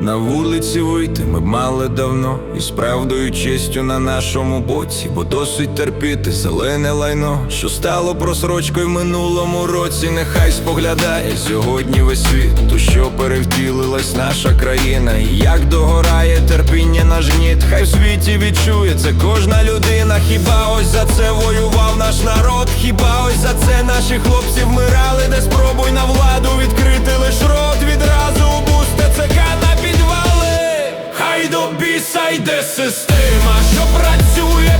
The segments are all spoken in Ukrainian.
На вулиці вийти ми б мали давно, і з правдою честю на нашому боці, бо досить терпіти зелене лайно, що стало просрочкою в минулому році. Нехай споглядає сьогодні весь світ, у що перевтілилась наша країна, і як догорає терпіння наш гніт. Хай в світі відчує це кожна людина. Хіба ось за це воював наш народ? Хіба ось за це наші хлопці вмирали, біса йде система, що працює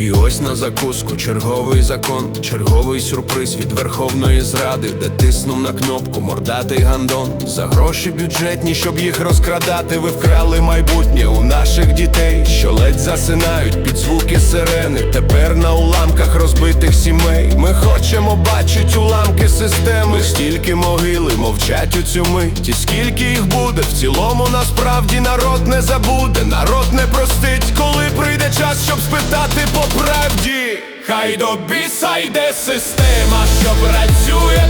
І ось на закуску черговий закон, черговий сюрприз від Верховної Зради, де тиснув на кнопку мордатий гандон. За гроші бюджетні, щоб їх розкрадати, ви вкрали майбутнє у наших дітей, що ледь засинають під звуки сирени. Тепер на уламках розбитих сімей. Ми хочемо бачить уламки системи. Стільки могили мовчать у цю мить. Скільки їх буде, в цілому насправді народ не забуде, народ не простить, коли прийде час, щоб спитати по правді. Хай до біса йде система, що працює